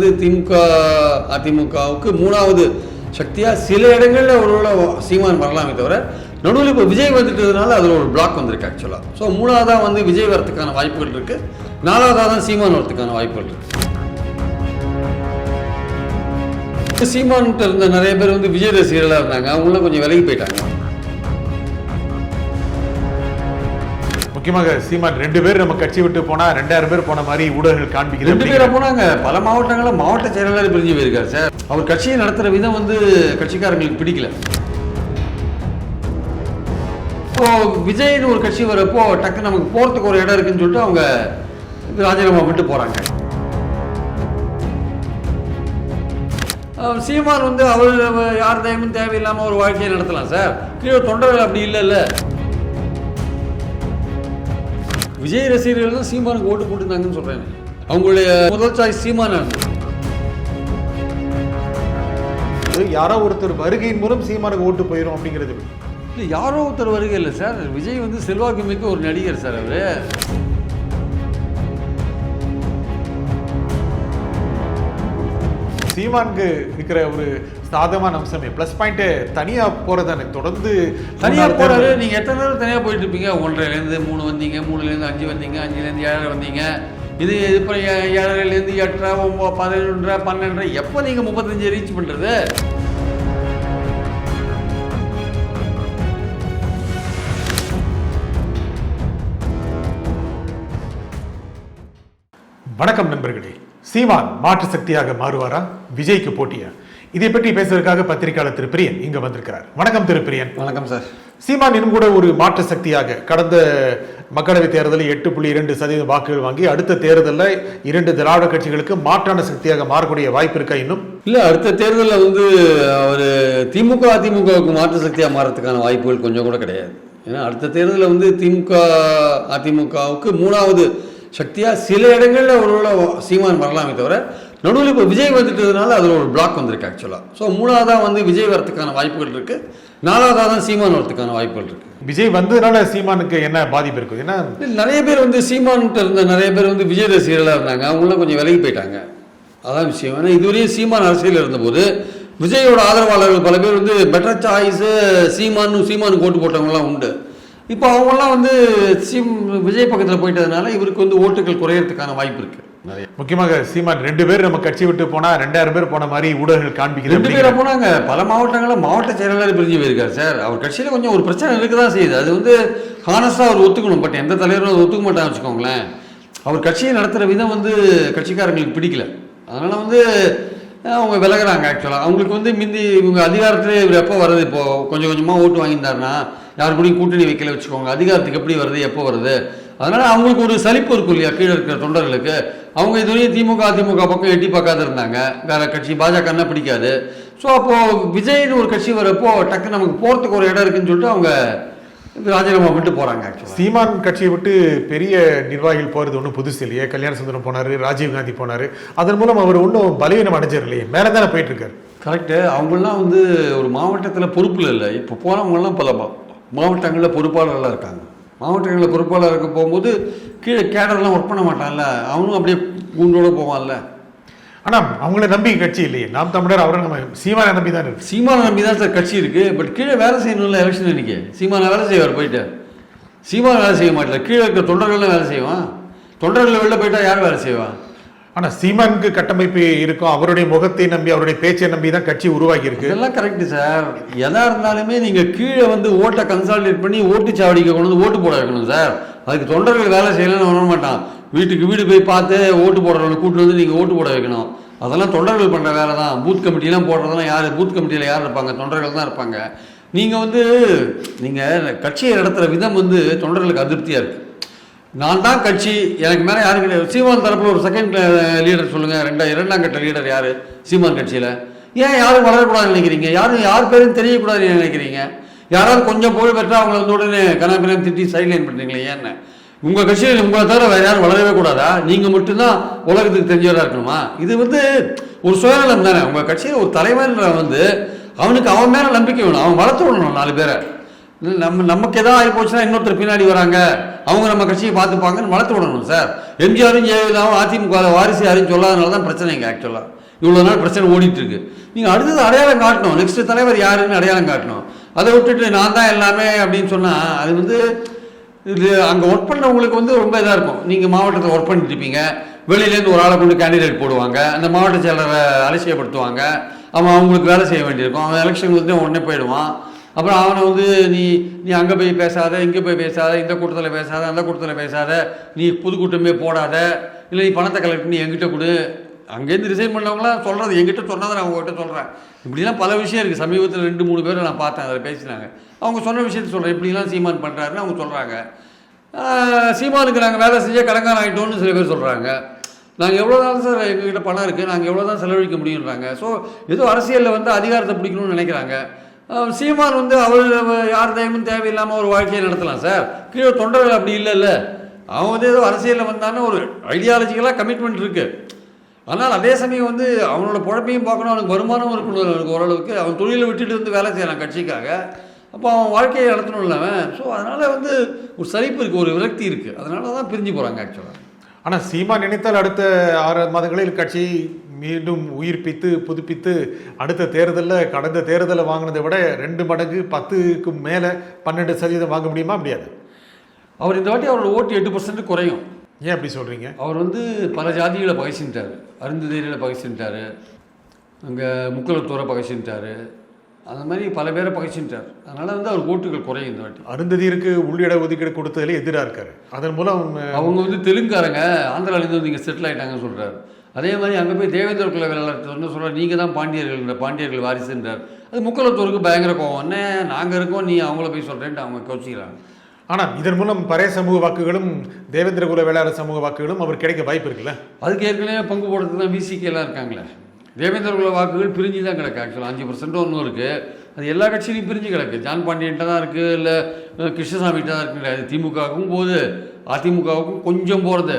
வந்து திமுக அதிமுகவுக்கு மூணாவது சக்தியா சில இடங்களில் அவரோட சீமான் வரலாமே தவிர நடுவில் இப்போ விஜய் வந்துட்டதுனால அதில் ஒரு பிளாக் வந்திருக்கு ஆக்சுவலாக ஸோ மூணாவதாக வந்து விஜய் வரதுக்கான வாய்ப்புகள் இருக்கு. நாலாவதாக தான் சீமான் வரதுக்கான வாய்ப்புகள் இருக்கு. சீமான்கிட்ட இருந்த நிறைய பேர் வந்து விஜய் ரசிகர்களாக இருந்தாங்க. அவங்களாம் கொஞ்சம் விலகி போயிட்டாங்க. முக்கியமாக சீமான் ரெண்டு பேர் நம்ம கட்சி விட்டு போனா ரெண்டாயிரம் பேர் போன மாதிரி ஊடகங்கள் காண்பிக்குது ரெண்டு பேரை போனாங்க. பல மாவட்டங்களில் மாவட்ட செயலாளர் பிரிஞ்சு போயிருக்காரு சார். அவர் கட்சியை நடத்துகிற விதம் வந்து கட்சிக்காரங்களுக்கு பிடிக்கல. இப்போ விஜய்னு ஒரு கட்சி வரப்போ டக்கு நமக்கு போகிறதுக்கு ஒரு இடம் இருக்குன்னு சொல்லிட்டு அவங்க ராஜினாமா விட்டு போகிறாங்க சீமான் வந்து அவர் யார் தயமும் தேவையில்லாமல் ஒரு வாழ்க்கையை நடத்தலாம் சார். கீழே தொண்டர்கள் அப்படி இல்லைல்ல. விஜய் ரசிகர்கள் தான் சீமானுக்கு ஓட்டு போட்டுருந்தாங்கன்னு சொல்கிறேன் அவங்களுடைய முதல் சாய்ஸ் சீமானா யாரோ ஒருத்தர் வருகையின் மூலம் சீமானுக்கு ஓட்டு போயிடும் அப்படிங்கிறது. இல்லை யாரோ ஒருத்தர் வருகை இல்லை சார். விஜய் வந்து செல்வாக்கு மிக்க ஒரு நடிகர் சார் அவரு. சீமானுக்கு இருக்கிற ஒரு சாதகமான அம்சமே. ப்ளஸ் பாயிண்ட் தனியா போறதானே? தொடர்ந்து தனியாக போறாரு. நீங்கள் எத்தனை நேரம் தனியாக போயிட்டு இருப்பீங்க ஒன்றரைலேருந்து மூணு வந்தீங்க மூணுலேருந்து அஞ்சு வந்தீங்க அஞ்சுலேருந்து ஏழரை வந்தீங்க. இது இப்போ ஏழரைலேருந்து எட்டரை ஒம்பது பதினொன்றரை பன்னெண்டரை? எப்போ நீங்கள் முப்பத்தஞ்சு ரீச் பண்ணுறது வணக்கம் நண்பர்களே. சீமான் மாற்று சக்தியாக மாறுவாரா? விஜய்க்கு போட்டியா? இதை பற்றி பேசுவதற்காக பத்திரிகையாளர் திரு பிரியன் இங்க வந்திருக்கிறார். வணக்கம் திரு பிரியன். வணக்கம் சார். சீமான் இன்னும் கூட ஒரு மாற்று சக்தியாக கடந்த மக்களவைத் தேர்தலில் எட்டு புள்ளி இரண்டு சதவீத வாக்குகள் வாங்கி அடுத்த தேர்தலில் இரண்டு திராவிட கட்சிகளுக்கு மாற்றான சக்தியாக மாறக்கூடிய வாய்ப்பு இருக்கா இன்னும்? இல்லை அடுத்த தேர்தலில் வந்து அவர் திமுக அதிமுகவுக்கு மாற்று சக்தியாக மாறதுக்கான வாய்ப்புகள் கொஞ்சம் கூட கிடையாது. ஏன்னா அடுத்த தேர்தலில் வந்து திமுக அதிமுகவுக்கு மூணாவது சக்தியாக சில இடங்களில் ஒருவேளை சீமான் வரலாமே தவிர நடுவில் இப்போ விஜய் வந்துட்டதுனால அதில் ஒரு பிளாக் வந்திருக்கு ஆக்சுவலாக ஸோ மூணாவதாக வந்து விஜய் வரதுக்கான வாய்ப்புகள் இருக்குது நாலாவதாக தான் சீமான் வரதுக்கான வாய்ப்புகள் இருக்குது விஜய் வந்ததுனால சீமானுக்கு என்ன பாதிப்பு இருக்குது? ஏன்னா நிறைய பேர் வந்து சீமான்கிட்ட இருந்த நிறைய பேர் வந்து விஜய் ரசிகர்களாக இருந்தாங்க. அவங்களாம் கொஞ்சம் விலகி போயிட்டாங்க. அதான் விஷயம். ஏன்னா இதுவரையும் சீமான் அரசியல் இருந்தபோது விஜயோட ஆதரவாளர்கள் பல பேர் வந்து பெட்டர் சாய்ஸு சீமானு சீமானுக்கு ஓட்டு போட்டவங்கலாம் உண்டு. இப்போ அவங்கெல்லாம் வந்து சீம் விஜய் பக்கத்தில் போயிட்டதுனால இவருக்கு வந்து ஓட்டுகள் குறையறதுக்கான வாய்ப்பு இருக்குது நிறைய. முக்கியமாக சீமான் ரெண்டு பேர் நம்ம கட்சி விட்டு போனா ரெண்டாயிரம் பேர் போன மாதிரி ஊடகங்கள் காண்பிக்குது ரெண்டு பேரை போனாங்க. பல மாவட்டங்களில் மாவட்ட செயலாளர் பிரிஞ்சு போயிருக்காரு சார். அவர் கட்சியில் கொஞ்சம் ஒரு பிரச்சனை இருக்க தான் செய்யுது. அது வந்து ஹானஸ்டாக அவர் ஒத்துக்கணும். பட் எந்த தலைவரும் அதை ஒத்துக்க மாட்டான்னு வச்சுக்கோங்களேன். அவர் கட்சியை நடத்துகிற விதம் வந்து கட்சிக்காரங்களுக்கு பிடிக்கல. அதனால் வந்து அவங்க விலகுறாங்க ஆக்சுவலாக அவங்களுக்கு வந்து மிந்தி இவங்க அதிகாரத்திலே இவர் எப்போ வருது இப்போ கொஞ்சம் கொஞ்சமாக ஓட்டு வாங்கியிருந்தாருன்னா யார் கூடயும் கூட்டணி வைக்கல வச்சுக்கோங்க. அதிகாரத்துக்கு எப்படி வருது எப்போ வருது? அதனால் அவங்களுக்கு ஒரு சலிப்பு இருக்கும் இல்லையா? கீழே இருக்கிற தொண்டர்களுக்கு. அவங்க இதுவரையும் திமுக அதிமுக பக்கம் எட்டி பார்க்காத இருந்தாங்க. வேற கட்சி பாஜகன்னா பிடிக்காது. ஸோ அப்போது விஜய்னு ஒரு கட்சி வரப்போ டக்கு நமக்கு போகிறதுக்கு ஒரு இடம் இருக்குன்னு சொல்லிட்டு அவங்க ராஜினாமா விட்டு போகிறாங்க சீமான் கட்சியை விட்டு பெரிய நிர்வாகிகள் போறது ஒன்றும் புதுசு இல்லையே. கல்யாண சுந்தரம் போனாரு ராஜீவ் காந்தி போனாரு. அதன் மூலம் அவர் ஒன்றும் பலவீனம் அடைஞ்சார் இல்லையே மேலே தானே போயிட்டு இருக்காரு. கரெக்டு அவங்களாம் வந்து ஒரு மாவட்டத்தில் பொறுப்பில் இல்லை. இப்போ போனவங்கலாம் பல மா- மாவட்டங்களில் பொறுப்பாளர்களாக இருக்காங்க. மாவட்டங்களில் பொறுப்பாளர் இருக்க போகும்போது கீழே கேடர்லாம் ஒர்க் பண்ண மாட்டான்ல. அவனும் அப்படியே கூண்டோட போவான்ல. ஆனா அவங்கள நம்பி கட்சி இல்லையே. நாம் தமிழர் அவரை நம்ம சீமானை நம்பி தான் இருக்கு. சீமானை நம்பி தான் சார் கட்சி இருக்குது பட் கீழே வேலை செய்யணும்ல எலெக்ஷன் இன்னைக்கு சீமானை வேலை செய்வார் போயிட்டு. சீமான் வேலை செய்ய மாட்டார் கீழே இருக்கிற தொண்டர்கள்லாம் வேலை செய்வான். தொண்டர்கள் வெளில போயிட்டா யார் வேலை செய்வான் ஆனா சீமானுக்கு கட்டமைப்பு இருக்கும் அவருடைய முகத்தை நம்பி அவருடைய பேச்சை நம்பி தான் கட்சி உருவாகி இருக்கு. இதெல்லாம் கரெக்டு சார் எதா இருந்தாலுமே நீங்கள் கீழே வந்து ஓட்டை கன்சாலிடேட் பண்ணி ஓட்டு சாவடிக்க கொண்டு வந்து ஓட்டு போட வைக்கணும் சார் அதுக்கு தொண்டர்கள் வேலை செய்யலன்னு வர மாட்டான். வீட்டுக்கு வீடு போய் பார்த்து ஓட்டு போடுறவங்களை கூட்டு வந்து நீங்கள் ஓட்டு போட வைக்கணும். அதெல்லாம் தொண்டர்கள் பண்ணுற வேலை தான். பூத் கமிட்டிலாம் போடுறதெல்லாம் யார்? பூத் கமிட்டியில் யார் இருப்பாங்க? தொண்டர்கள் தான் இருப்பாங்க. நீங்கள் வந்து நீங்கள் கட்சியை நடத்துகிற விதம் வந்து தொண்டர்களுக்கு அதிருப்தியாக இருக்குது நான் தான் கட்சி. எனக்கு மேலே யாரும் கிடையாது. சீமான் தரப்பில் ஒரு செகண்ட் லீடர் சொல்லுங்கள் ரெண்டா இரண்டாம் கட்ட லீடர் யார்? சீமான் கட்சியில். ஏன் யாரும் வளரக்கூடாதுன்னு நினைக்கிறீங்க? யாரும் யார் பேரும் தெரியக்கூடாதுன்னு நினைக்கிறீங்க? யாராவது கொஞ்சம் புகழ் பெற்றால் அவங்கள வந்து உடனே கனாபினா திட்டி சைட்லைன் பண்ணுறீங்களே ஏன்னு உங்கள் கட்சியில் உங்களை தவிர வேறு யாரும் வளரவே கூடாதா? நீங்கள் மட்டும்தான் உலகத்துக்கு தெரிஞ்சவராக இருக்கணுமா? இது வந்து ஒரு சுயநலம் தானே. உங்கள் கட்சியில் ஒரு தலைவன்ற வந்து அவனுக்கு அவன் மேலே நம்பிக்கை வேணும். அவன் வளர்த்து விடணும் நாலு பேரை. இல்லை நம்ம நமக்கு எதாவது ஆகி போச்சுன்னா இன்னொருத்தர் பின்னாடி வராங்க. அவங்க நம்ம கட்சியை பார்த்துப்பாங்கன்னு வளர்த்து விடணும் சார். எம்ஜிஆரும் ஜெயலலிதாவும் அதிமுக வாரிசு யாரையும் சொல்லாதனால தான் பிரச்சனைங்க ஆக்சுவலாக இவ்வளோ நாள் பிரச்சனை ஓடிட்டு இருக்கு நீங்கள் அடுத்தது அடையாளம் காட்டணும். நெக்ஸ்ட் தலைவர் யாருன்னு அடையாளம் காட்டணும். அதை விட்டுட்டு நான் தான் எல்லாமே அப்படின்னு சொன்னால் அது வந்து இது அங்கே ஒர்க் பண்ணவங்களுக்கு வந்து ரொம்ப இதாக இருக்கும். நீங்கள் மாவட்டத்தில் ஒர்க் பண்ணிட்டு இருப்பீங்க. வெளியிலேருந்து ஒரு ஆளை கொண்டு கேண்டிடேட் போடுவாங்க. அந்த மாவட்ட செயலரை அலட்சியப்படுத்துவாங்க. அவன் அவங்களுக்கு வேலை செய்ய வேண்டியிருக்கும். அவன் எலெக்ஷன் வந்து உடனே போயிடுவான். அப்புறம் அவனை வந்து நீ நீ அங்கே போய் பேசாத இங்கே போய் பேசாத இந்த கூட்டத்தில் பேசாத அந்த கூட்டத்தில் பேசாத நீ புதுக்கூட்டமே போடாத இல்லை நீ பணத்தை கலெக்ட் நீ எங்கிட்ட கொடு. அங்கேருந்து ரிசைன் பண்ணவங்களாம் சொல்கிறது எங்கிட்ட சொன்னால் நான் உங்ககிட்ட சொல்கிறேன் இப்படிலாம் பல விஷயம் இருக்குது சமீபத்தில் ரெண்டு மூணு பேரை நான் பார்த்தேன் அதில் பேசினாங்க. அவங்க சொன்ன விஷயத்த சொல்கிறேன் இப்படிலாம் சீமான் பண்ணுறாருன்னு அவங்க சொல்கிறாங்க சீமானுக்கு நாங்கள் வேலை செஞ்சே கடங்காரம் ஆகிட்டோம்னு சில பேர் சொல்கிறாங்க நாங்கள் எவ்வளோ தான் சார் எங்ககிட்ட பணம் இருக்குது நாங்கள் எவ்வளோ தான் செலவழிக்க முடியுன்றாங்க ஸோ ஏதோ அரசியலில் வந்து அதிகாரத்தை பிடிக்கணும்னு நினைக்கிறாங்க. சீமான் வந்து அவர் யார் தயமும் தேவையில்லாமல் ஒரு வாழ்க்கையை நடத்தலாம் சார். கீழே தொண்டர்கள் அப்படி இல்லைல்ல. அவன் வந்து ஏதோ அரசியலில் வந்தானே ஒரு ஐடியாலஜிக்கலாக கமிட்மெண்ட் இருக்குது ஆனால் அதே சமயம் வந்து அவனோட பழப்பையும் பார்க்கணும் அவனுக்கு வருமானம் இருக்கணும் அவனுக்கு ஓரளவுக்கு. அவன் தொழிலை விட்டுட்டு வந்து வேலை செய்யலாம் கட்சிக்காக. அப்போ அவன் வாழ்க்கையை நடத்தணும் அவன். ஸோ அதனால் வந்து ஒரு சரிப்பு இருக்குது ஒரு விரக்தி இருக்குது அதனால தான் பிரிஞ்சு போகிறாங்க ஆக்சுவலாக ஆனால் சீமா நினைத்தால் அடுத்த ஆறு மாதங்களில் கட்சி மீண்டும் உயிர்ப்பித்து புதுப்பித்து அடுத்த தேர்தலில் கடந்த தேர்தலை வாங்கினதை விட ரெண்டு மடங்கு பத்துக்கு மேலே பன்னெண்டு சதவீதம் வாங்க முடியுமா? முடியாது. அவர் இந்த வாட்டி அவரோட ஓட்டு எட்டு பர்சன்ட் குறையும். ஏன் அப்படி சொல்றீங்க? அவர் வந்து பல ஜாதிகளை பகைச்சுட்டார் அருந்ததியில் பகைச்சுட்டார் அங்கே முக்குலத்தூரை பகைச்சுட்டார் அந்த மாதிரி பல பேரை பகைச்சுட்டார் அதனால் வந்து அவர் ஓட்டுகள் குறையும் இந்த வாட்டி. அருந்ததியருக்கு உள்ளிட ஒதுக்கீடு கொடுத்ததுல எதிராக இருக்காரு. அதன் மூலம் அவங்க வந்து தெலுங்காரங்க ஆந்திராலேருந்து வந்து இங்கே செட்டில் ஆகிட்டாங்கன்னு சொல்கிறார் அதே மாதிரி அங்கே போய் தேவேந்திர குல வேளாளர் வந்து சொல்கிறார் நீங்கள் தான் பாண்டியர்கள். பாண்டியர்கள் வாரிசுன்றார் அது முக்குலத்தூருக்கு பயங்கர கோவம் என்ன நாங்கள் இருக்கோம் நீ அவங்கள போய் சொல்கிறேன்ட்டு அவங்க கோச்சிக்கிறாங்க. ஆனால் இதன் மூலம் பறைய சமூக வாக்குகளும் தேவேந்திர குல வேளாளர் சமூக வாக்குகளும் அவர் கிடைக்க வாய்ப்பு இருக்குல்ல? அதுக்கு ஏற்கனவே பங்கு போடுறதுக்கு தான் எல்லாம் இருக்காங்களே. தேவேந்திர குல வாக்குகள் பிரிஞ்சு தான் கிடக்கு ஆக்சுவலாக அஞ்சு பர்சன்ட் ஒன்றும் இருக்குது அது எல்லா கட்சியிலையும் பிரிஞ்சு கிடக்கு. ஜான் பாண்டியன்ட்ட தான் இருக்குது இல்லை கிருஷ்ணசாமிகிட்ட தான் இருக்கு. கிடையாது திமுகவுக்கும் போகுது. அதிமுகவுக்கும் கொஞ்சம் போகிறது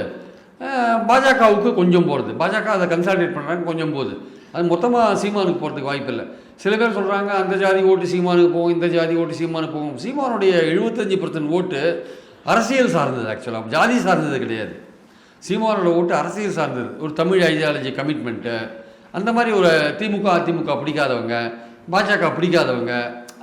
பாஜகவுக்கு கொஞ்சம் போகிறது பாஜக அதை கன்சால்டேட் பண்ணுறாங்க கொஞ்சம் போகுது. அது மொத்தமாக சீமானுக்கு போகிறதுக்கு வாய்ப்பு இல்லை. சில பேர் சொல்கிறாங்க அந்த ஜாதி ஓட்டு சீமானுக்கு போகும் இந்த ஜாதி ஓட்டு சீமானுக்கு போகும். சீமானுடைய எழுபத்தஞ்சு பர்சன்ட் ஓட்டு அரசியல் சார்ந்தது ஆக்சுவலாக ஜாதி சார்ந்தது கிடையாது. சீமானோட ஓட்டு அரசியல் சார்ந்தது. ஒரு தமிழ் ஐடியாலஜி கமிட்மெண்ட்டு அந்த மாதிரி ஒரு திமுக அதிமுக பிடிக்காதவங்க பாஜக பிடிக்காதவங்க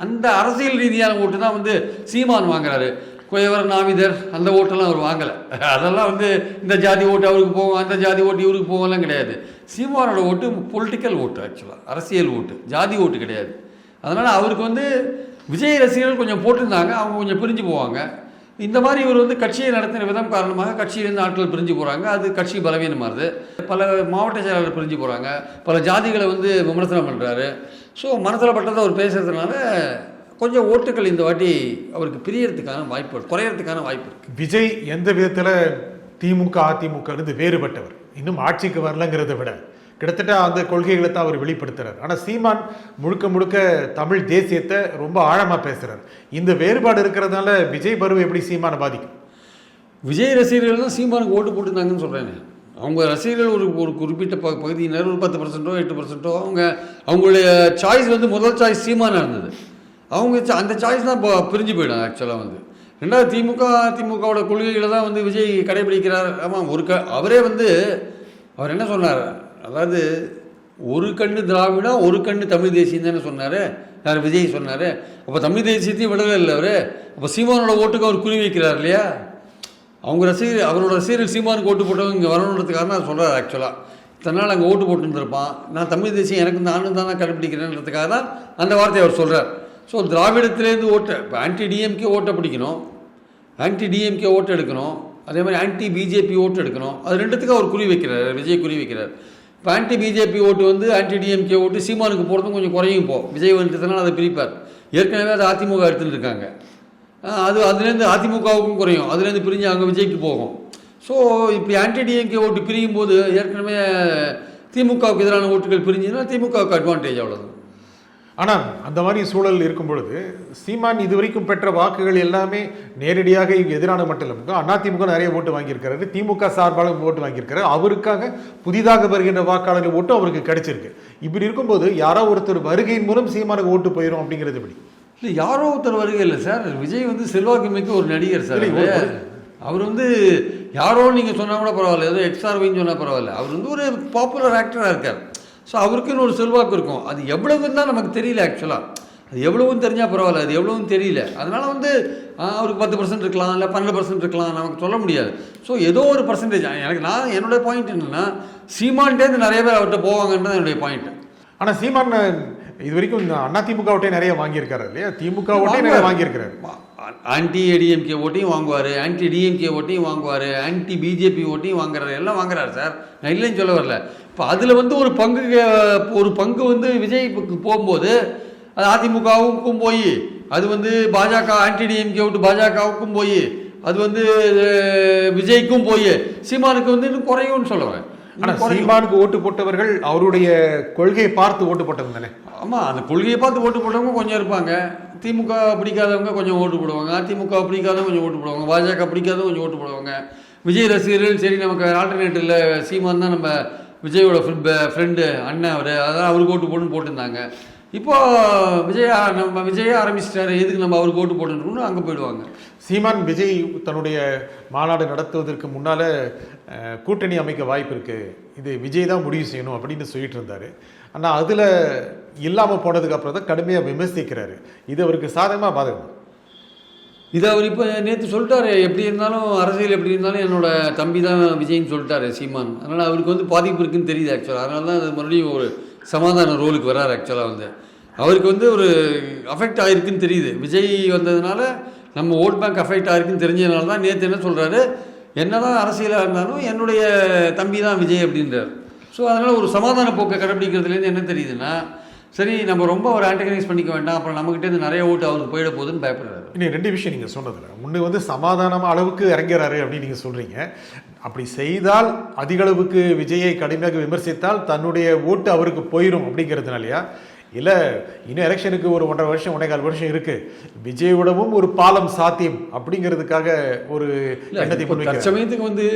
அந்த அரசியல் ரீதியான ஓட்டு தான் வந்து சீமான் வாங்குறாரு. குயவர் நாவிதர் அந்த ஓட்டெல்லாம் அவர் வாங்கலை. அதெல்லாம் வந்து இந்த ஜாதி ஓட்டு அவருக்கு போவோம் அந்த ஜாதி ஓட்டு இவருக்கு போவோம்லாம் கிடையாது. சீமானோட ஓட்டு பொலிட்டிக்கல் ஓட்டு ஆக்சுவலாக அரசியல் ஓட்டு ஜாதி ஓட்டு கிடையாது. அதனால் அவருக்கு வந்து விஜய் ரசிகர்கள் கொஞ்சம் போட்டிருந்தாங்க அவங்க கொஞ்சம் பிரிஞ்சு போவாங்க. இந்த மாதிரி இவர் வந்து கட்சியை நடத்தின விதம் காரணமாக கட்சியிலேருந்து ஆட்கள் பிரிஞ்சு போகிறாங்க அது கட்சி பலவீனமாகுது பல மாவட்ட செயலாளர் பிரிஞ்சு போகிறாங்க பல ஜாதிகளை வந்து விமர்சனம் பண்ணுறாரு ஸோ மனசில் பட்டதை அவர் பேசுகிறதுனால கொஞ்சம் ஓட்டுகள் இந்த வாட்டி அவருக்கு பிரியறதுக்கான வாய்ப்பு குறையறதுக்கான வாய்ப்பு இருக்குது விஜய் எந்த விதத்துல திமுக அதிமுக இருந்து வேறுபட்டவர்? இன்னும் ஆட்சிக்கு வரலங்கிறத விட கிட்டத்தட்ட அந்த கொள்கைகளை தான் அவர் வெளிப்படுத்துறார். ஆனா சீமான் முழுக்க முழுக்க தமிழ் தேசியத்தை ரொம்ப ஆழமா பேசுறார். இந்த வேறுபாடு இருக்கிறதுனால விஜய் பருவ எப்படி சீமானை பாதிக்கும்? விஜய் ரசிகர்கள் தான் சீமானுக்கு ஓட்டு போட்டுருந்தாங்கன்னு சொல்கிறேன் அவங்க ரசிகர்கள் ஒரு ஒரு குறிப்பிட்ட ப பகுதியினர் ஒரு பத்து பர்சன்ட்டோ எட்டு பர்சன்ட்டோ அவங்க அவங்களுடைய சாய்ஸ் வந்து முதல் சாய்ஸ் சீமானாக இருந்தது. அவங்க அந்த சாய்ஸ் தான் இப்போ பிரிஞ்சு போயிடும் ஆக்சுவலாக வந்து. ரெண்டாவது திமுக திமுகவோட கொள்கைகளை தான் வந்து விஜய் கடைபிடிக்கிறார். ஆமாம் ஒரு க அவரே வந்து அவர் என்ன சொன்னார்? அதாவது ஒரு கண்ணு திராவிடம் ஒரு கண்ணு தமிழ் தேசியம் தானே சொன்னார். யார் விஜய் சொன்னார். அப்போ தமிழ் தேசியத்தையும் விடவே இல்லை அவர். அப்போ சீமானோட ஓட்டுக்கு அவர் குறி வைக்கிறார் இல்லையா? அவங்க ரசிகர் அவரோட ரசிகர்கள் சீமானுக்கு ஓட்டு போட்டவங்க இங்கே வரணுன்றதுக்காக நான் சொல்கிறார் ஆக்சுவலாக தன்னால் அங்கே ஓட்டு போட்டுருந்துருப்பான். நான் தமிழ் தேசியம் எனக்கு நானும் தான் கடைப்பிடிக்கிறேன்றதுக்காக தான் அந்த வார்த்தையை அவர் சொல்கிறார் ஸோ திராவிடத்திலேருந்து ஓட்டை இப்போ ஆன்டி டிஎம்கே ஓட்டை பிடிக்கணும். ஆன்டி டிஎம்கே ஓட்டு எடுக்கணும். அதே மாதிரி ஆன்டி பிஜேபி ஓட்டு எடுக்கணும். அது ரெண்டுத்துக்கும் அவர் குறி வைக்கிறார் விஜய் குறி வைக்கிறார். இப்போ ஆன்டி பிஜேபி ஓட்டு வந்து ஆன்டி டிஎம்கே ஓட்டு சீமானுக்கு போகிறதும் கொஞ்சம் குறையும் போ விஜய் வந்துட்டதுனால அதை பிரிப்பார். ஏற்கனவே அதை அதிமுக எடுத்துகிட்டு இருக்காங்க. அது அதுலேருந்து அதிமுகவுக்கும் குறையும். அதுலேருந்து பிரிஞ்சு அங்கே விஜய்க்கு போகும். ஸோ இப்போ ஆன்டி டிஎம்கே ஓட்டு பிரியும் போது ஏற்கனவே திமுகவுக்கு எதிரான ஓட்டுகள் பிரிஞ்சுன்னா திமுகவுக்கு அட்வான்டேஜ் அவ்வளோதான் ஆனால் அந்த மாதிரி சூழல் இருக்கும் பொழுது சீமான் இதுவரைக்கும் பெற்ற வாக்குகள் எல்லாமே நேரடியாக இங்க எதிரான மட்டும் இல்லை அதிமுக நிறைய ஓட்டு வாங்கியிருக்காரு திமுக சார்பாக ஓட்டு வாங்கியிருக்காரு அவருக்காக புதிதாக வருகின்ற வாக்காளர்கள் ஓட்டும் அவருக்கு கிடைச்சிருக்கு. இப்படி இருக்கும்போது யாரோ ஒருத்தர் வருகையின் மூலம் சீமானுக்கு ஓட்டு போயிடும் அப்படிங்கிறது எப்படி? இல்லை யாரோ ஒருத்தர் வருகை இல்லை சார். விஜய் வந்து செல்வாக்கு மிக்க ஒரு நடிகர் சார். அவர் வந்து யாரோ நீங்கள் சொன்னால் கூட பரவாயில்ல. ஏதோ எக்ஸ்ஆர்வின்னு சொன்னால் பரவாயில்ல. அவர் வந்து ஒரு பாப்புலர் ஆக்டராக இருக்கார். ஸோ அவருக்குன்னு ஒரு செல்வாக்கு இருக்கும். அது எவ்வளவுன்னு தான் நமக்கு தெரியல ஆக்சுவலாக அது எவ்வளவுன்னு தெரிஞ்சால் பரவாயில்ல அது எவ்வளவுன்னு தெரியல. அதனால் வந்து அவருக்கு பத்து பர்சன்ட் இருக்கலாம் இல்லை பன்னெண்டு பர்சன்ட் இருக்கலாம் நமக்கு சொல்ல முடியாது. ஸோ ஏதோ ஒரு பர்சன்டேஜ் எனக்கு நான் என்னுடைய பாயிண்ட் என்னென்னா சீமான்ட்டேருந்து நிறைய பேர் அவர்கிட்ட போவாங்கன்றது என்னுடைய பாயிண்ட் ஆனா சீமான் இது வரைக்கும் இந்த அண்ணா திமுக ஓட்டே நிறைய வாங்கியிருக்காரு இல்லையா? திமுக ஓட்டே நிறைய வாங்கியிருக்காரு. ஆன்டி ஏடிஎம்கே ஓட்டையும் வாங்குவார் ஆன்டி டிஎம்கே ஓட்டையும் வாங்குவார் ஆன்டி பிஜேபி ஓட்டையும் வாங்குறாரு எல்லாம் வாங்குறாரு சார். நான் இல்லைன்னு சொல்ல வரல. இப்போ அதில் வந்து ஒரு பங்கு கே- ஒரு பங்கு வந்து விஜய்க்கு போகும்போது அது அதிமுகவுக்கும் போய் அது வந்து பாஜக ஆன்டி டிஎம்கே விட்டு பாஜகவுக்கும் போய் அது வந்து விஜய்க்கும் போய் சீமானுக்கு வந்து இன்னும் குறையும்னு சொல்ல வரேன். ஆனா இன்னும் குறையும். சீமானுக்கு ஓட்டு போட்டவர்கள் அவருடைய கொள்கையை பார்த்து ஓட்டு போட்டவங்க தானே? ஆமாம் அந்த கொள்கையை பார்த்து ஓட்டு போட்டவங்க கொஞ்சம் இருப்பாங்க. திமுக பிடிக்காதவங்க கொஞ்சம் ஓட்டு போடுவாங்க. அதிமுக பிடிக்காதவங்க கொஞ்சம் ஓட்டு போடுவாங்க. பாஜக பிடிக்காதவங்க கொஞ்சம் ஓட்டு போடுவாங்க. விஜய் ரசிகர்கள் சரி நமக்கு ஆல்டர்னேட் இல்லை சீமான் தான் நம்ம விஜயோட ஃப்ரெண்டு அண்ணன் அவர் அதான் அவருக்கு ஓட்டு போட்டுன்னு போட்டிருந்தாங்க. இப்போது விஜய் நம்ம விஜயே ஆரம்பிச்சிட்டாரு எதுக்கு நம்ம அவருக்கு ஓட்டு போட்டுருக்கோம்னு அங்கே போயிடுவாங்க. சீமான் விஜய் தன்னுடைய மாநாடு நடத்துவதற்கு முன்னால் கூட்டணி அமைக்க வாய்ப்பு இருக்குது இது விஜய் தான் முடிவு செய்யணும் அப்படின்னு சொல்லிட்டு இருந்தார். ஆனால் அதில் இல்லாமல் போனதுக்கு அப்புறம் தான் கடுமையாக விமர்சிக்கிறாரு. இது அவருக்கு சாதகமாக பாதகமாக இது அவர் இப்போ நேற்று சொல்லிட்டாரு. எப்படி இருந்தாலும் அரசியல் எப்படி இருந்தாலும் என்னோட தம்பி தான் விஜய்னு சொல்லிட்டாரு சீமான். அதனால் அவருக்கு வந்து பாதிப்பு இருக்குன்னு தெரியுது ஆக்சுவலாக அதனால தான் அது மறுபடியும் ஒரு சமாதான ரோலுக்கு வர்றாரு ஆக்சுவலாக வந்து. அவருக்கு வந்து ஒரு அஃபெக்ட் ஆகிருக்குன்னு தெரியுது. விஜய் வந்ததுனால நம்ம ஓட் பேங்க் அஃபெக்ட் ஆகிருக்குன்னு தெரிஞ்சதுனால தான் நேற்று என்ன சொல்கிறாரு என்ன தான் அரசியலாக இருந்தாலும் என்னுடைய தம்பி தான் விஜய் அப்படின்றார். ஸோ அதனால் ஒரு சமாதான போக்கை கடைப்பிடிக்கிறதுலேருந்து என்ன தெரியுதுன்னா சரி நம்ம ரொம்ப ஒரு ஆன்டகனைஸ் பண்ணிக்க வேண்டாம். அப்புறம் நம்மகிட்டேருந்து நிறைய ஓட்டு அவருக்கு போயிட போகுதுன்னு பயப்படுறாரு. இன்னும் ரெண்டு விஷயம் நீங்க சொன்னதுல. ஒண்ணு வந்து சமாதானமா அளவுக்கு இறங்கிறாரு அப்படின்னு நீங்க சொல்றீங்க. அப்படி செய்தால் அதிக அளவுக்கு விஜயை கடுமையாக விமர்சித்தால் தன்னுடைய ஓட்டு அவருக்கு போயிடும் அப்படிங்கிறதுனாலயா? இல்ல இன்னும் எலெக்ஷனுக்கு ஒரு ஒன்றரை வருஷம் ஒன்றே வருஷம் இருக்கு. விஜயோடவும் ஒரு பாலம் சாத்தியம் அப்படிங்கிறதுக்காக ஒரு எண்ணத்தை தற்சமயத்துக்கு வந்து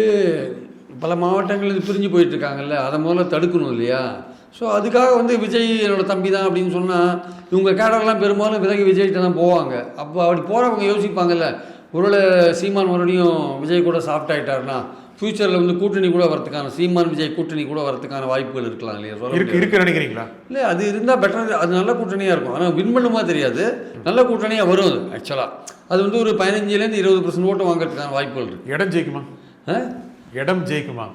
பல மாவட்டங்கள் பிரிஞ்சு போயிட்டு இருக்காங்கல்ல. அதை முதல்ல தடுக்கணும் இல்லையா? ஸோ அதுக்காக வந்து விஜய் என்னோட தம்பி தான் அப்படின்னு சொன்னால் இவங்க கேடர்லாம் பெரும்பாலும் விலகி விஜய்கிட்ட தான் போவாங்க. அப்போ அப்படி போகிறவங்க யோசிப்பாங்கல்ல ஒருவேளை சீமான் மறுபடியும் விஜய் கூட சாஃப்ட் ஆகிட்டாருன்னா ஃப்யூச்சரில் வந்து கூட்டணி கூட வரதுக்கான சீமான் விஜய் கூட்டணி கூட வரதுக்கான வாய்ப்புகள் இருக்கலாம் இல்லையா? சொல்ல இருக்கு. இருக்கு நினைக்கிறீங்களா? இல்லை அது இருந்தால் பெட்டர் அது நல்ல கூட்டணியாக இருக்கும். ஆனால் வின் பண்ணுமா தெரியாது. நல்ல கூட்டணியாக வரும் அது ஆக்சுவலாக அது வந்து ஒரு பதினஞ்சுலேருந்து இருபது பர்சன்ட் ஓட்டு வாங்குறதுக்கான வாய்ப்புகள் இருக்கு. இடம் ஜெயிக்குமா? இடம் ஜெயிக்குமா?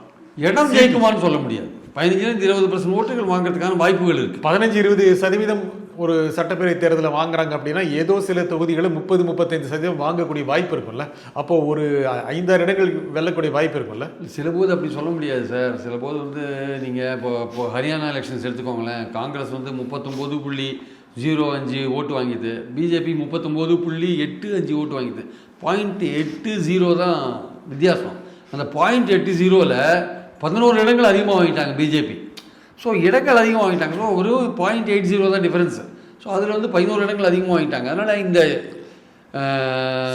இடம் ஜெயிக்குமான்னு சொல்ல முடியாது. பதினஞ்சுலேருந்து இருபது பர்சன்ட் ஓட்டுகள் வாங்குறதுக்கான வாய்ப்புகள் இருக்கு. பதினஞ்சு இருபது சதவீதம் ஒரு சட்டப்பேரவை தேர்தலில் வாங்குறாங்க அப்படின்னா ஏதோ சில தொகுதிகளை முப்பது முப்பத்தைந்து சதவீதம் வாங்கக்கூடிய வாய்ப்பு இருக்கும்ல. அப்போ ஒரு ஐந்தாறு இடங்கள் வெல்லக்கூடிய வாய்ப்பு இருக்கும்ல. சில போது அப்படி சொல்ல முடியாது சார். சில போது வந்து நீங்கள் இப்போ இப்போ ஹரியானா எலெக்ஷன்ஸ் எடுத்துக்கோங்களேன். காங்கிரஸ் வந்து முப்பத்தொம்போது புள்ளி ஜீரோ அஞ்சு ஓட்டு வாங்கிது. பிஜேபி முப்பத்தொம்போது புள்ளி எட்டு அஞ்சு ஓட்டு வாங்கிது. பாயிண்ட் எட்டு ஜீரோ தான் வித்தியாசம். அந்த பாயிண்ட் எட்டு ஜீரோவில் பதினோரு இடங்கள் அதிகமாக வாங்கிட்டாங்க பிஜேபி ஸோ இடங்கள் அதிகமாக வாங்கிட்டாங்க. ஸோ ஒரு பாயிண்ட் எயிட் ஜீரோ தான் டிஃபரன்ஸு ஸோ அதில் வந்து பதினோரு இடங்கள் அதிகமாக வாங்கிட்டாங்க. அதனால் இந்த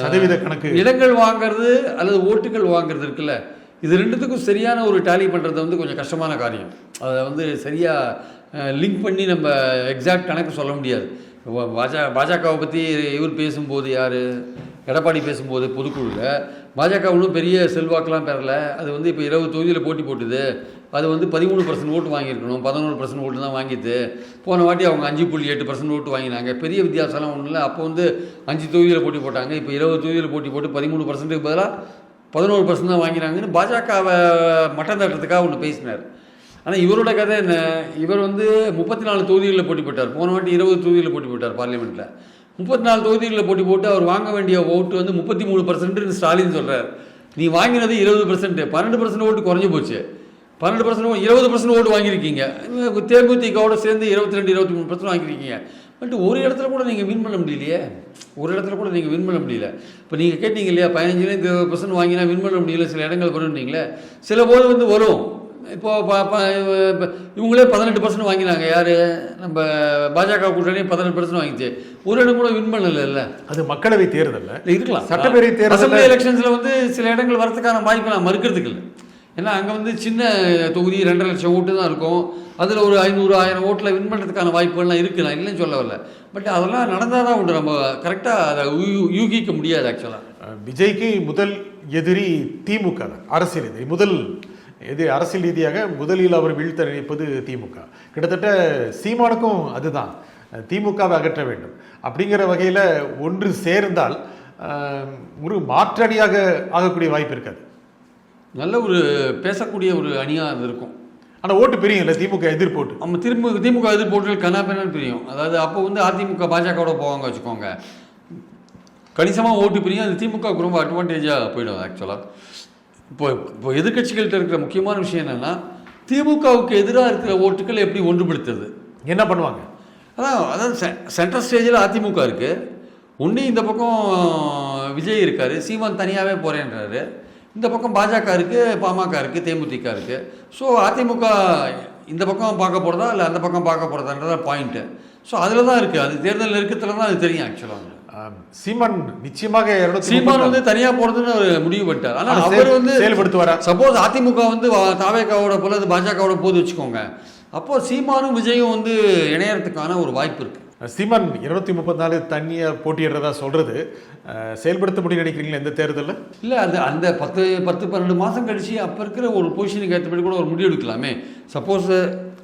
சதவீத கணக்கு. இடங்கள் வாங்குறது அல்லது ஓட்டுகள் வாங்குறது இருக்குல்ல இது ரெண்டுத்துக்கும் சரியான ஒரு டேலி பண்ணுறது வந்து கொஞ்சம் கஷ்டமான காரியம். அதை வந்து சரியாக லிங்க் பண்ணி நம்ம எக்ஸாக்ட் கணக்கு சொல்ல முடியாது. பாஜக பாஜகவை பற்றி இவர் பேசும்போது யார்? எடப்பாடி பேசும்போது பொதுக்குழுவில் பாஜக ஒன்றும் பெரிய செல்வாக்கெலாம் பெறல. அது வந்து இப்போ இருபது தொகுதியில் போட்டி போட்டுது. அது வந்து பதிமூணு பர்சன்ட் ஓட்டு வாங்கியிருக்கணும். பதினோரு பர்சன்ட் ஓட்டு தான் வாங்கிது போன வாட்டி அவங்க அஞ்சு புள்ளி எட்டு பர்சன்ட் ஓட்டு வாங்கினாங்க. பெரிய வித்தியாசம்லாம் ஒன்றும் இல்லை. அப்போ வந்து அஞ்சு தொகுதியில் போட்டி போட்டாங்க. இப்போ இருபது தொகுதியில் போட்டி போட்டு பதிமூணு பர்சன்ட்டுக்கு பதிலாக பதினோரு பர்சன்ட் தான் வாங்கினாங்கன்னு பாஜகவை மட்டம் தட்டுறதுக்காக ஒன்று பேசினார். ஆனால் இவரோட கதை என்ன? இவர் வந்து முப்பத்தி நாலு தொகுதிகளில் போட்டி போட்டார். போன வாட்டி இருபது தொகுதியில் போட்டி போட்டார் பார்லிமெண்ட்டில் முப்பத்தி நாலு தொகுதிகளில் போட்டி போட்டு அவர் வாங்க வேண்டிய ஓட்டு வந்து முப்பத்தி மூணு பர்சன்ட்னு ஸ்டாலின் சொல்கிறார் நீ வாங்கினது இருபது பர்சன்ட் பன்னெண்டு பர்சன்ட் ஓட்டு குறைஞ்சி போச்சு. பன்னெண்டு பர்சன்ட் இருபது பர்சன்ட் ஓட்டு வாங்கியிருக்கீங்க. தேமுதிகவோட சேர்ந்து இருபத்தி ரெண்டு இருபத்தி மூணு பர்சன்ட் வாங்கியிருக்கீங்க. பட் ஒரு இடத்துல கூட நீங்கள் வின் பண்ண முடியலையே. ஒரு இடத்துல கூட நீங்கள் வின் பண்ண முடியல. இப்போ நீங்கள் கேட்டீங்க இல்லையா பதினஞ்சுலேருந்து இருபது பர்சன்ட் வாங்கினா வின் பண்ண முடியல சில இடங்கள் வரும்னீங்களே சில போது வந்து வரும். இப்போ ப- ப- இப்ப இவங்களே பதினெட்டு பர்சன்ட் வாங்கினாங்க. யார்? நம்ம பாஜக கூட்டணி பதினெட்டு பர்சன்ட் வாங்கிச்சு. ஒரு இடம் கூட வின் பண்ணல இல்லை அது மக்களவை தேர்தல்ல. இருக்கலாம். சட்டப்பேரவை தேர்தல்ல- அசம்பிளி எலெக்ஷன்ஸில் வந்து சில இடங்கள் வரதுக்கான வாய்ப்பு நான் மறுக்கிறதுக்கு இல்லை. ஏன்னா அங்கே வந்து சின்ன தொகுதி ரெண்டரை லட்சம் ஓட்டு தான் இருக்கும். அதில் ஒரு ஐநூறு ஆயிரம் ஓட்டில் வின் பண்ணுறதுக்கான வாய்ப்புகள்லாம் இருக்குது நான் இல்லைன்னு சொல்ல வரல. பட் அதெல்லாம் நடந்தால் தான் உண்டு. நம்ம கரெக்டாக அதை யூகிக்க முடியாது ஆக்சுவலாக விஜய்க்கு முதல் எதிரி திமுக தான். அரசியல் எதிரி. முதல் எது அரசியல் ரீதியாக முதலில் அவர் வீழ்த்த நினைப்பது திமுக. கிட்டத்தட்ட சீமானுக்கும் அதுதான். திமுகவை அகற்ற வேண்டும். அப்படிங்கிற வகையில் ஒன்று சேர்ந்தால் ஒரு மாற்றணியாக ஆகக்கூடிய வாய்ப்பு இருக்காது. நல்ல ஒரு பேசக்கூடிய ஒரு அணியாக அது இருக்கும். ஆனால் ஓட்டு பிரியும் இல்லை திமுக எதிர்ப்போட்டு நம்ம திரும்ப திமுக எதிர்ப்போட்டுகள் கண்ணாபின்னு பிரியும். அதாவது அப்போ வந்து அதிமுக பாஜகவோட போவாங்க வச்சுக்கோங்க. கணிசமாக ஓட்டு பிரியும் அது திமுக ரொம்ப அட்வான்டேஜாக போயிடும் ஆக்சுவலாக இப்போ இப்போ எதிர்க்கட்சிகள்கிட்ட இருக்கிற முக்கியமான விஷயம் என்னென்னா திமுகவுக்கு எதிராக இருக்கிற ஓட்டுகள் எப்படி ஒன்றுபடுத்துறது? என்ன பண்ணுவாங்க? அதான் அதான் சென்ட்ரல் ஸ்டேஜில் அதிமுக இருக்குது ஒன்று இந்த பக்கம் விஜய் இருக்கார் சீமான் தனியாகவே போகிறேன்றாரு இந்த பக்கம் பாஜக இருக்குது பாமக இருக்குது தேமுதிக இருக்குது ஸோ அதிமுக இந்த பக்கம் பார்க்க போகிறதா இல்லை அந்த பக்கம் பார்க்க போகிறதான்றதா பாயிண்ட்டு ஸோ அதில் தான் இருக்குது அது தேர்தல் நெருக்கத்தில் தான் அது தெரியும் ஆக்சுவலாக சீமான் நிச்சயமாக சீமான் வந்து தனியாக போகிறதுன்னு அவர் முடிவு பண்ணிட்டார். ஆனா அவர் வந்து செயல்படுத்துவாரா? சப்போஸ் அதிமுக வந்து தாவேகாவோட போல பாஜகவோட போது வச்சுக்கோங்க. அப்போ சீமானும் விஜயும் வந்து இணையறதுக்கான ஒரு வாய்ப்பு இருக்குது சீமான் இருநூத்தி முப்பத்தி நாலு தண்ணியை போட்டியிடுறதா சொல்றது. செயல்படுத்த முடியும் நினைக்கிறீங்களா எந்த தேர்தலில்? இல்லை அது அந்த பத்து பத்து பன்னெண்டு மாதம் கழிச்சு அப்போ இருக்கிற ஒரு பொசிஷனுக்கு ஏற்றபடி கூட ஒரு முடிவு எடுக்கலாமே சப்போஸ்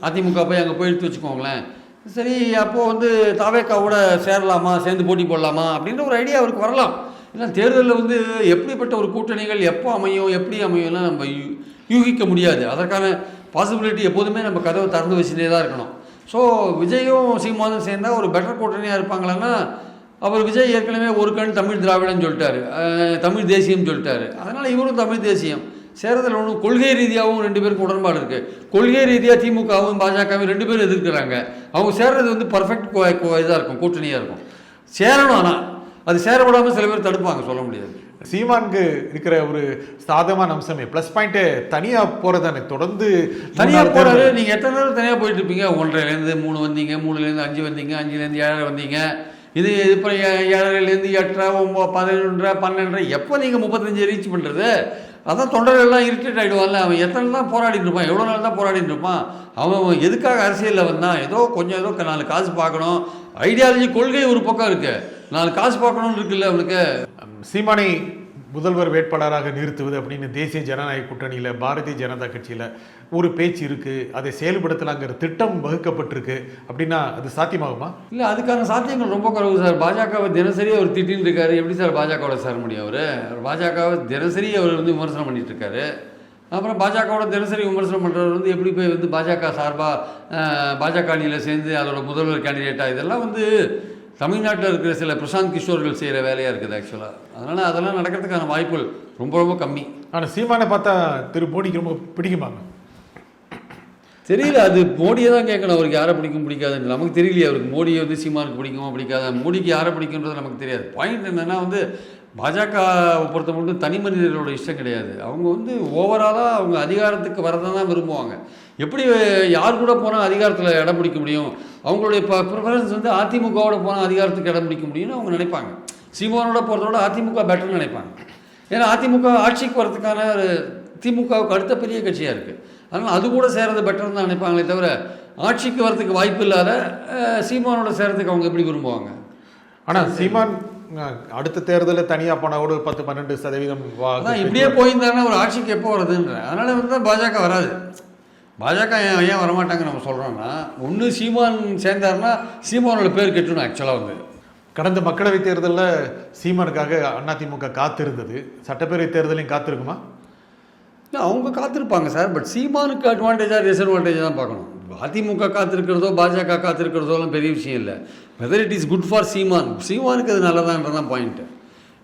அதிமுக போய் அங்கே போயிடுத்து வச்சுக்கோங்களேன். சரி அப்போது வந்து தாவேக்காவோட சேரலாமா? சேர்ந்து போட்டி போடலாமா? அப்படின்ற ஒரு ஐடியா அவருக்கு வரலாம். ஏன்னா தேர்தலில் வந்து எப்படிப்பட்ட ஒரு கூட்டணிகள் எப்போ அமையும் எப்படி அமையும்னா நம்ம யூ- யூகிக்க முடியாது. அதற்கான பாசிபிலிட்டி எப்போதுமே நம்ம கதவை திறந்து வச்சுட்டே தான் இருக்கணும். ஸோ விஜயும் சீமானும் சேர்ந்தா ஒரு பெட்டர் கூட்டணியாக இருப்பாங்களான்னா அவர் விஜய் ஏற்கனவே ஒரு கண் தமிழ் திராவிடன்னு சொல்லிட்டாரு. தமிழ் தேசியம்னு சொல்லிட்டாரு. அதனால் இவரும் தமிழ் தேசியம். சேரத்தில் ஒன்றும் கொள்கை ரீதியாகவும் ரெண்டு பேருக்கு உடன்பாடு இருக்குது கொள்கை ரீதியாக திமுகவும் பாஜகவும் ரெண்டு பேரும் எதிர்க்கிறாங்க. அவங்க சேர்றது வந்து பர்ஃபெக்ட் இதாக இருக்கும் கூட்டணியாக இருக்கும். சேரணும் ஆனால் அது சேர விடாமல் சில பேர் தடுப்பாங்க சொல்ல முடியாது. சீமானுக்கு இருக்கிற ஒரு சாதகமான அம்சமே ப்ளஸ் பாயிண்ட் தனியா போறதானே? தொடர்ந்து தனியாக தேர்தல். நீங்கள் எத்தனை நேரம் தனியாக போயிட்டு இருப்பீங்க? ஒன்றரைலேருந்து மூணு வந்தீங்க மூணுலேருந்து அஞ்சு வந்தீங்க அஞ்சுலேருந்து ஏழரை வந்தீங்க. இது இப்போ ஏழரைலேருந்து எட்டரை ஒம்பது பதினொன்றரை பன்னெண்டரை எப்போ நீங்கள் முப்பத்தஞ்சு ரீச் பண்ணுறது அதான் தொண்டர்கள்லாம் இரிட்டேட் ஆகிடுவான்ல அவன் எத்தனை தான் போராடிட்டு இருப்பான்? எவ்வளோ நாள் தான் போராடிட்டு இருப்பான்? அவன் அவன் எதுக்காக அரசியலில் வந்தான் ஏதோ கொஞ்சம் ஏதோ நாலு காசு பார்க்கணும். ஐடியாலஜி கொள்கை ஒரு பக்கம் இருக்கு. நாலு காசு பார்க்கணும்னு இருக்குல்ல அவனுக்கு. சீமானை முதல்வர் வேட்பாளராக நிறுத்துவது அப்படின்னு தேசிய ஜனநாயக கூட்டணியில் பாரதிய ஜனதா கட்சியில் ஒரு பேச்சு இருக்குது அதை செயல்படுத்தலாங்கிற திட்டம் வகுக்கப்பட்டிருக்கு. அப்படின்னா அது சாத்தியமாகுமா? இல்லை அதுக்கான சாத்தியங்கள் ரொம்ப குறைவு சார். பாஜகவை தினசரி அவர் திட்டின்னு இருக்காரு. எப்படி சார் பாஜகவோட சேர முடியும் அவர்? பாஜகவை தினசரி அவர் வந்து விமர்சனம் பண்ணிட்டு இருக்காரு. அப்புறம் பாஜகவோட தினசரி விமர்சனம் பண்ணுறவர் வந்து எப்படி போய் வந்து பாஜக சார்பாக பாஜக அணியில் சேர்ந்து அதோட முதல்வர் கேண்டிடேட்டாக இதெல்லாம் வந்து தமிழ்நாட்டில் இருக்கிற சில பிரசாந்த் கிஷோர்கள் செய்கிற வேலையாக இருக்குது ஆக்சுவலாக அதனால் அதெல்லாம் நடக்கிறதுக்கான வாய்ப்புகள் ரொம்ப ரொம்ப கம்மி. ஆனா சீமானை பார்த்தா திரு மோடிக்கு ரொம்ப பிடிக்குமாங்க? தெரியல அது மோடியை தான் கேட்கணும். அவருக்கு யாரை பிடிக்கும் பிடிக்காதுன்னு. நமக்கு தெரியலையே அவருக்கு மோடியை வந்து சீமானுக்கு பிடிக்குமா பிடிக்காதா? மோடிக்கு யாரை பிடிக்குன்றது நமக்கு தெரியாது. பாயிண்ட் என்னன்னா வந்து பாஜக பொறுத்த மட்டும் தனி மனிதர்களோட இஷ்டம் கிடையாது. அவங்க வந்து ஓவராலாக அவங்க அதிகாரத்துக்கு வரதை தான் விரும்புவாங்க. எப்படி யார் கூட போனால் அதிகாரத்தில் இடம் பிடிக்க முடியும்? அவங்களுடைய இப்போ ப்ரிஃபரன்ஸ் வந்து அதிமுகவோட போனால் அதிகாரத்துக்கு இடம் பிடிக்க முடியும்னு அவங்க நினைப்பாங்க. சீமானோட போகிறதோட அதிமுக பெட்டர்னு நினைப்பாங்க. ஏன்னா அதிமுக ஆட்சிக்கு வரதுக்கான ஒரு திமுகவுக்கு அடுத்த பெரிய கட்சியாக இருக்குது அதனால் அது கூட சேரது பெட்டர்னு தான் நினைப்பாங்களே தவிர ஆட்சிக்கு வரதுக்கு வாய்ப்பு இல்லாத சீமானோட சேரத்துக்கு அவங்க எப்படி விரும்புவாங்க? ஆனா சீமான் அடுத்த தேர்தலில் தனியா போனா கூட பத்து பன்னெண்டு சதவீதம் இப்படியே போயிருந்தாங்கன்னா ஒரு ஆட்சிக்கு எப்போ வருதுன்ற அதனால் வந்து தான் பாஜக வராது. பாஜக ஏன் ஏன் வரமாட்டாங்க நம்ம சொல்கிறோன்னா ஒன்று சீமான் சேர்ந்தாருன்னா சீமானோட பேர் கெட்டணும் ஆக்சுவலாக வந்து. கடந்த மக்களவைத் தேர்தலில் சீமானுக்காக அதிமுக காத்திருந்தது. சட்டப்பேரவை தேர்தலையும் காத்திருக்குமா? இல்லை அவங்க காத்திருப்பாங்க சார் பட் சீமானுக்கு அட்வான்டேஜாக டிஸ்அட்வான்டேஜ் தான் பார்க்கணும். அதிமுக காத்திருக்கிறதோ பாஜக காத்திருக்கிறதோலாம் பெரிய விஷயம் இல்லை. Weather it is good for Seeman சீமானுக்கு அது நல்லதான்றதான் பாயிண்ட்டு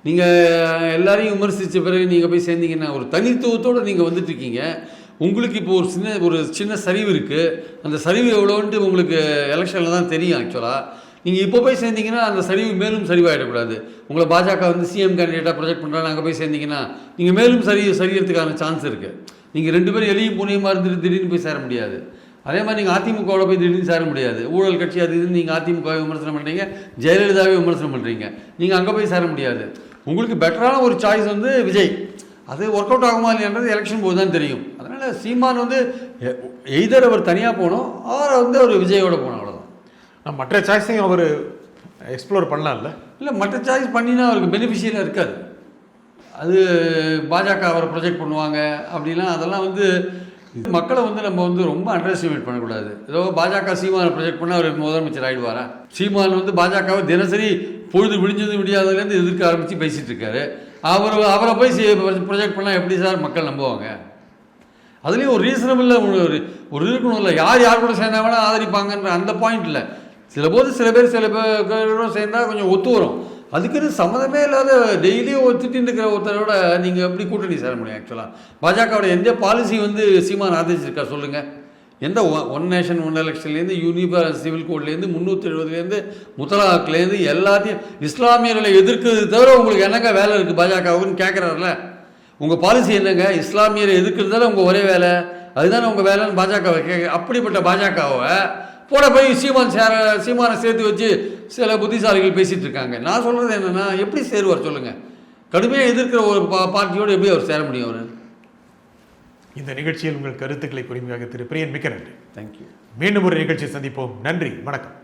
நீங்கள் எல்லாரையும் விமர்சித்த பிறகு நீங்கள் போய் சேர்ந்தீங்கன்னா ஒரு தனித்துவத்தோடு நீங்கள் வந்துட்டு இருக்கீங்க. உங்களுக்கு இப்போ ஒரு சின்ன ஒரு சின்ன சரிவு இருக்குது அந்த சரிவு எவ்வளோன்ட்டு உங்களுக்கு எலெக்ஷனில் தான் தெரியும் ஆக்சுவலாக நீங்கள் இப்போ போய் சேர்ந்தீங்கன்னா அந்த சரிவு மேலும் சரிவாயிடக்கூடாது. உங்களை பாஜக வந்து சிஎம் கேண்டிடேட்டாக ப்ரொஜெக்ட் பண்ணுறாங்க அங்கே போய் சேர்ந்தீங்கன்னா நீங்கள் மேலும் சரி சரியறதுக்கான சான்ஸ் இருக்குது நீங்கள் ரெண்டு பேரும் எளியும் புனியமாக இருந்துட்டு திடீர்னு போய் சேர முடியாது. அதே மாதிரி நீங்கள் அதிமுகவோட போய் திடீர்னு சேர முடியாது. ஊழல் கட்சி அது இதுன்னு நீங்கள் அதிமுகவை விமர்சனம் பண்ணுறீங்க ஜெயலலிதாவை விமர்சனம் பண்ணுறீங்க நீங்கள் அங்கே போய் சேர முடியாது. உங்களுக்கு பெட்டரான ஒரு சாய்ஸ் வந்து விஜய். அது ஒர்க் அவுட் ஆகுமா இல்லைன்றது எலெக்ஷன் போது தான் தெரியும். அதனால் சீமான் வந்து எய்தர் அவர் தனியாக போகணும் அவரை வந்து அவர் விஜயோட போகணும் அவ்வளோதான் மற்ற சாய்ஸையும் அவர் எக்ஸ்ப்ளோர் பண்ணலாம்ல? இல்லை மற்ற சாய்ஸ் பண்ணினா அவருக்கு பெனிஃபிஷியலாக இருக்காது. அது பாஜக அவரை ப்ரொஜெக்ட் பண்ணுவாங்க அப்படிலாம் அதெல்லாம் வந்து மக்களை வந்து நம்ம வந்து ரொம்ப அண்டர் எஸ்டிமேட் பண்ணக்கூடாது. ஏதோ பாஜக சீமானை ப்ரொஜெக்ட் பண்ணால் அவர் முதலமைச்சர் ஆயிடுவாரா? சீமான் வந்து பாஜகவை தினசரி பொழுது விடிஞ்சது விடியாதுலேருந்து எதிர்க்க ஆரம்பித்து பேசிகிட்டு இருக்காரு. அவர் அவரை போய் ப்ரொஜெக்ட் பண்ணால் எப்படி சார்? மக்கள் நம்புவாங்க. அதுலேயும் ஒரு ரீசனபிள் ஒரு ஒரு இருக்கணும்ல யார் யார் கூட சேர்ந்தா வேணால் ஆதரிப்பாங்கன்ற அந்த பாயிண்ட்டில் சில போது சில பேர் சில பேரோட சேர்ந்தால் கொஞ்சம் ஒத்து வரும். அதுக்குன்னு சம்மந்தமே இல்லாத டெய்லியும் ஒத்துட்டு இருக்கிற ஒருத்தரோட நீங்கள் எப்படி கூட்டணி சேர முடியும் ஆக்சுவலாக பாஜகவோட எந்த பாலிசி வந்து சீமான் ஆதரிச்சிருக்கா சொல்லுங்கள் எந்த ஒன் நேஷன் ஒன் எலெக்ஷன்லேருந்து யூனிவர் சிவில் கோட்லேருந்து முந்நூற்றி எழுபதுலேருந்து முத்தலாக்லேருந்து எல்லாத்தையும் இஸ்லாமியர்களை எதிர்க்கிறது தவிர உங்களுக்கு என்னங்க வேலை இருக்குது பாஜகவுக்குன்னு கேட்குறாருல உங்கள் பாலிசி என்னங்க? இஸ்லாமியரை எதிர்க்கிறதால உங்கள் ஒரே வேலை? அதுதானே உங்கள் வேலைன்னு பாஜகவை கேட்க அப்படிப்பட்ட பாஜகவை போட போய் சீமான் சேர சீமானை சேர்த்து வச்சு சில புத்திசாலிகள் பேசிகிட்டு இருக்காங்க. நான் சொல்கிறது என்னென்னா எப்படி சேருவார் சொல்லுங்கள் கடுமையாக எதிர்க்கிற ஒரு பா பார்ட்டியோடு எப்படி அவர் சேர முடியும் அவர்? இந்த நிகழ்ச்சியில் உங்கள் கருத்துக்களை பொறுமையாக திரு. பிரியன் மிக்க நன்றி. தேங்க்யூ மீண்டும் ஒரு நிகழ்ச்சியை சந்திப்போம். நன்றி. வணக்கம்.